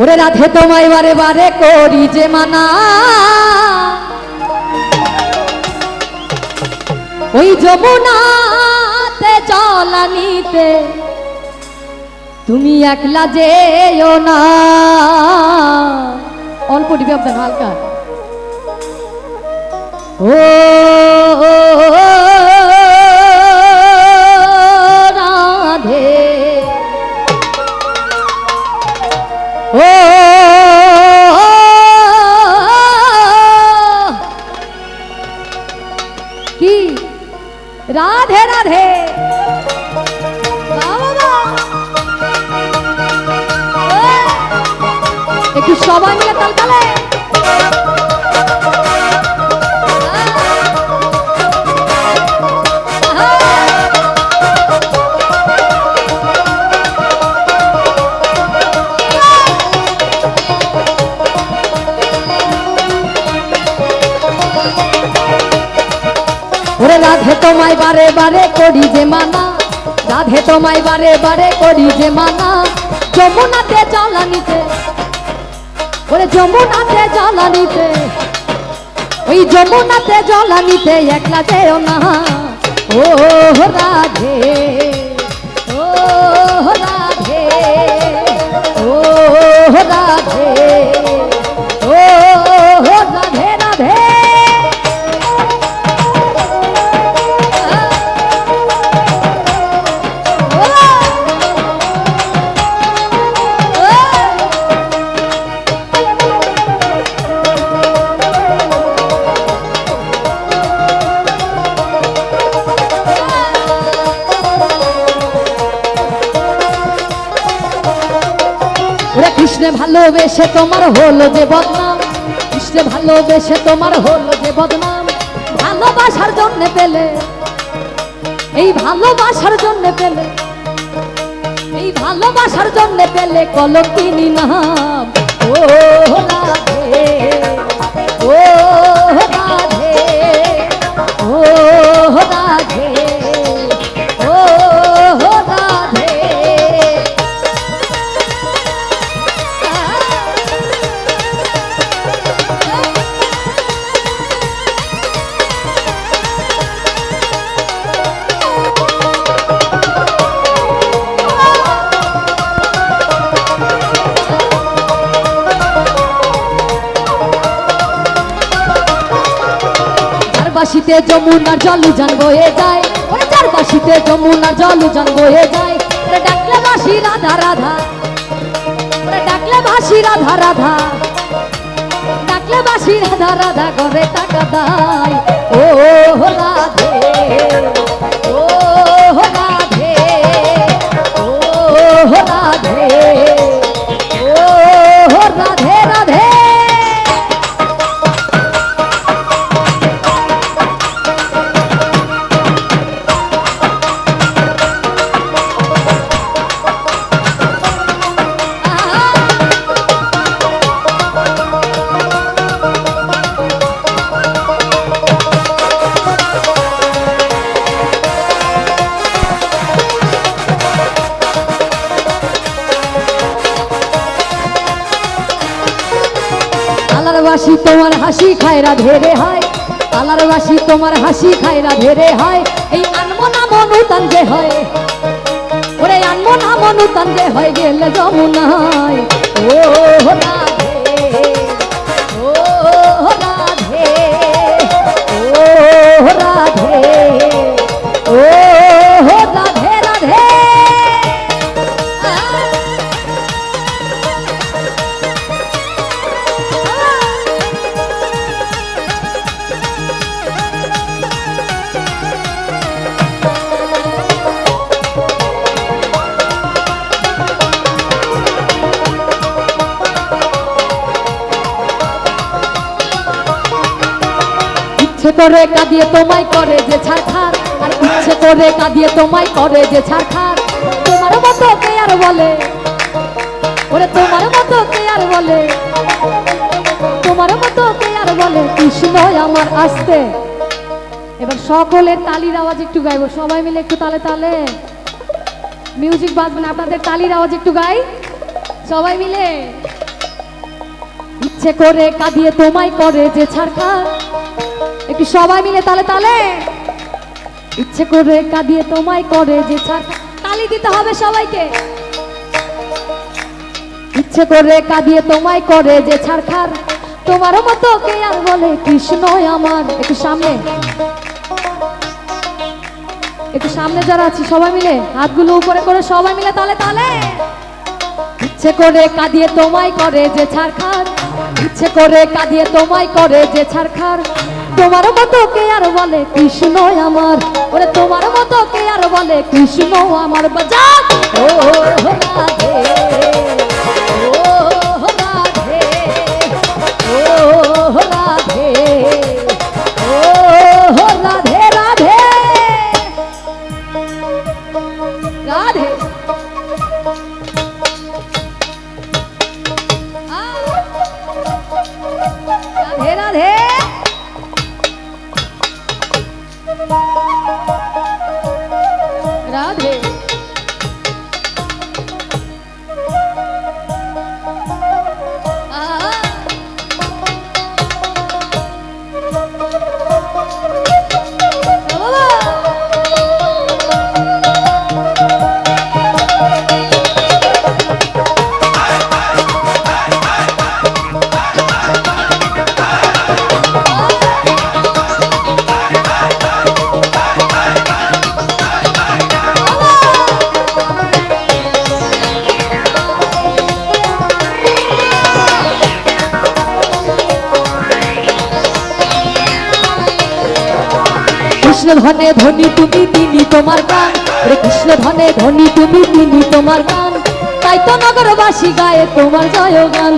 ওরে রাধে তোমায় বারে বারে করি যে মানা ওই যমুনাতে জলানিতে তুমি একলা যেও না অল্প ডিবে আপনার হালকা ও করি যে মানা, রাধে তোমায় বারে বারে করি যে মানা। যমুনাতে জ্বালানিতে ওরে যমুনাতে জ্বালানিতে ওই যমুনাতে জ্বালানিতে একলা যেও না। ও রাধে ও রাধে ও রাধে। ভালোবেসে তোমার হলো যে বদনাম। কৃষ্ণে ভালোবেসে তোমার হলো যে বদনাম? ভালোবাসার জন্য পেলে, এই ভালোবাসার জন্য পেলে, এই ভালোবাসার জন্য পেলে কলকিনি নাম। ও রাধে, ও চারবাসিতে যমুনার জল জান বয়ে যায়। ওরে চারপাশিতে যমুনার জল জান বয়ে যায়। ওরে ডাকলে ভাসি রাধা রাধা। ওরে ডাকলে ভাসি রাধা রাধা। ডাকলে ভাসি রাধা রাধা করে টাকা দাই। ও, রাধে। বাসি তোমার হাসি খায়রা ধেরে হয়। আলার তোমার হাসি খায়রা ধেরে হয়। এই আনমনা মনুতান যে হয়, ওরে আনমনা মনুতান যে হয় গেলে যমুনায়। ও রাধে ইচ্ছে করে কাঁদিয়ে তোমায় করে যে ছাড়খার, আর ইচ্ছে করে কাঁদিয়ে তোমায় করে যে ছাড়খার। তোমার মতো কে আর বলে? ওরে, তোমার মতো কে আর বলে? তোমার মতো কে আর বলে? কৃষ্ণ আমার আসতে। এবার সকলের তালির আওয়াজ একটু গাইবো। সবাই মিলে একটু তালে তালে। মিউজিক বাজবে না, আপনাদের তালির আওয়াজ একটু গাই। সবাই মিলে। ইচ্ছে করে কাঁদিয়ে তোমায় করে যে ছাড়খার একটু সবাই মিলে তালে তালে? ইচ্ছে করে কাঁদিয়ে তোমায় করে যে ছাড়খার তালি দিতে হবে সবাইকে। ইচ্ছে করে কাঁদিয়ে তোমায় করে যে ছাড়খার তোমার মতো কে আর বলে কৃষ্ণ আমার? একটু সামনে। একটু সামনে যারা আছি সবাই মিলে, হাতগুলো উপরে করে সবাই মিলে তালে তালে। ইচ্ছে করে কাঁদিয়ে তোমায় করে যে ছাড়খার ইচ্ছে করে কাঁদিয়ে তোমায় করে যে ছাড়খার তোমার মতো কে আর বলে কৃষ্ণ আমার? ওরে তোমার মতো কে আর বলে কৃষ্ণ আমার? বাজার ও। রাধে ধনে ধনী তুমি তিনি তোমার গান রে কৃষ্ণ ধনে ধনী তুমি তিনি তোমার গান তাই তো নগরবাসী গায়ে তোমার জয় গান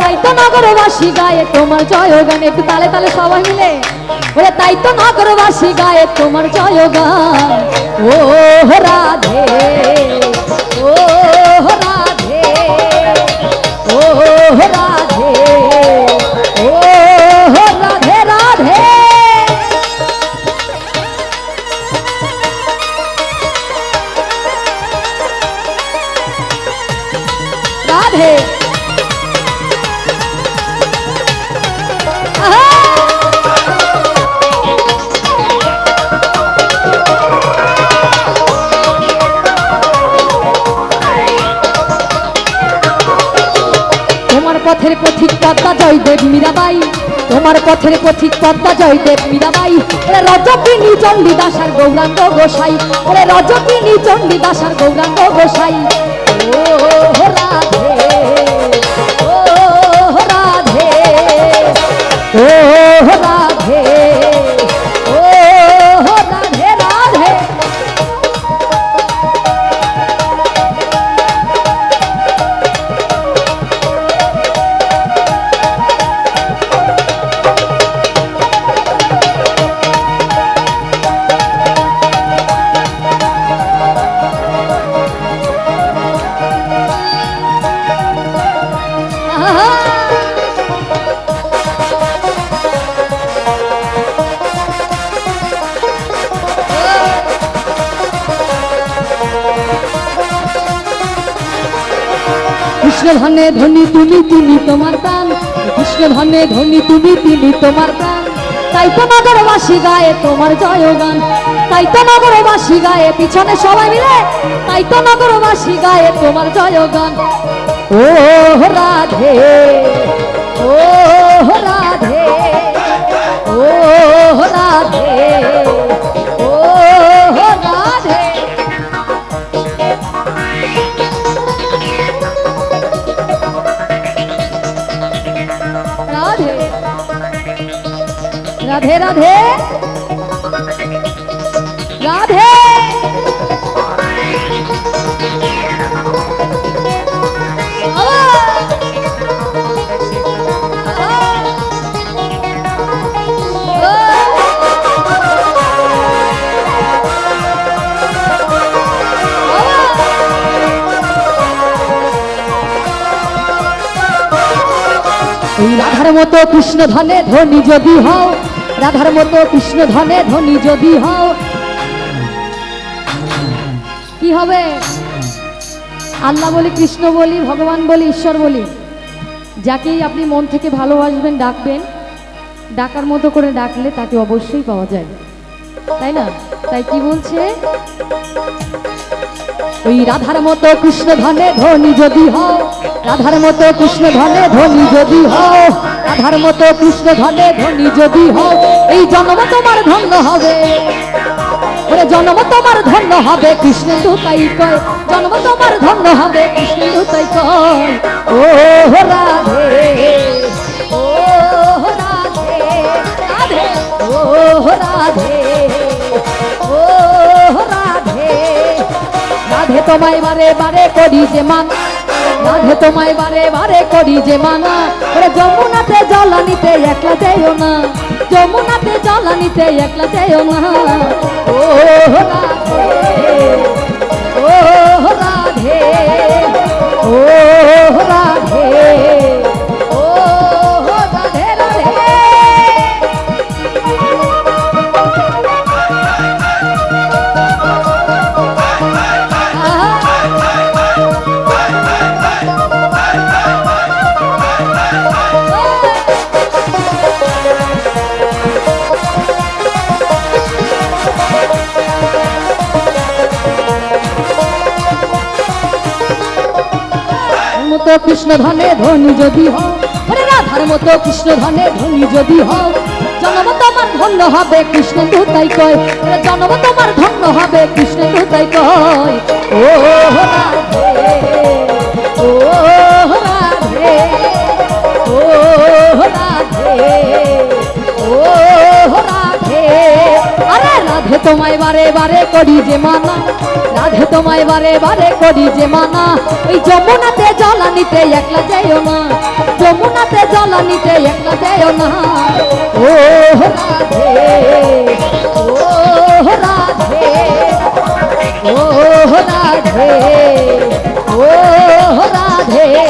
তাই তো নগরবাসী গায়ে তোমার জয় গান একটু তালে তালে সবাই মিলে। ওরে তাই তো নগরবাসী গায়ে তোমার জয় গান ও রাধে ও রাধে ও রাধে। পথের পথিক পদ্মা জয়দেব মীরাবাই। তোমার পথের পথিক পদ্মা জয়দেব মীরাবাই। ওরে রজকিনী চণ্ডীদাস আর গৌরাঙ্গ গোসাই। ওরে রজকিনী চণ্ডীদাস আর গৌরাঙ্গ গোসাই। ও রাধে ও রাধে। ও রাধে। কৃষ্ণ ধনে ধনী তুমি তিনি তোমার প্রাণ। কৃষ্ণ ধনে ধনী তুমি তিনি তোমার প্রাণ। তাই তো নগরবাসী গায়ে তোমার জয় গান তাই তো নগরবাসী গায়ে পিছনে সবাই মিলে, তাই তো নগরবাসী গায়ে তোমার জয় গান ও রাধে ও রাধে ও রাধে। রাধে রাধে। রাধে। এই রাধার মতো কৃষ্ণ ধনে ধনী যদি হও রাধার মতো কৃষ্ণ ধনে ধনী যদি হও, কি হবে? আল্লাহ বলি, কৃষ্ণ বলি, ভগবান বলি, ঈশ্বর বলি, যাকেই আপনি মন থেকে ভালোবাসবেন, ডাকবেন, ডাকার মতো করে ডাকলে তাকে অবশ্যই পাওয়া যায়। তাই না? তাই কি বলছে? ওই রাধার মতো কৃষ্ণ ধনে ধনী যদি হও, রাধার মতো কৃষ্ণ ধনে ধনী যদি হও, রাধার মতো কৃষ্ণ ধনে ধনী যদি হও, এই জন্ম তোমার ধন্য হবে। ওরে জন্ম তোমার ধন্য হবে, কৃষ্ণ তো তাই কয়, জন্ম তোমার ধন্য হবে, কৃষ্ণ তো তাই কয়। ও রাধে ও রাধে রাধে ও রাধে। তোমায় বারে বারে করি যে মানা। রাধে তোমায় বারে বারে করি যে মানা। ওরে যমুনাতে জলানিতে একলা যেও না। যমুনাতে জলানিতে একলা যেও না। ও রাধে ও রাধে ও রাধে। মতো কৃষ্ণ ধনে ধনী যদি হও ওরে রাধার মতো কৃষ্ণ ধনে ধনী যদি হও, জনম তোমার ধন্য হবে, কৃষ্ণ তাই কয়। ওরে জন্ম তোমার ধন্য হবে, কৃষ্ণ তাই কয়। ও ও তোমায় বারে বারে করি যে মানা। রাধে তোমায় বারে বারে করি যে মানা। ওই যমুনাতে জলা নিতে একলা যেও না। যমুনাতে জলা নিতে একলা যেও না। ও রাধে ও রাধে ও রাধে ও রাধে।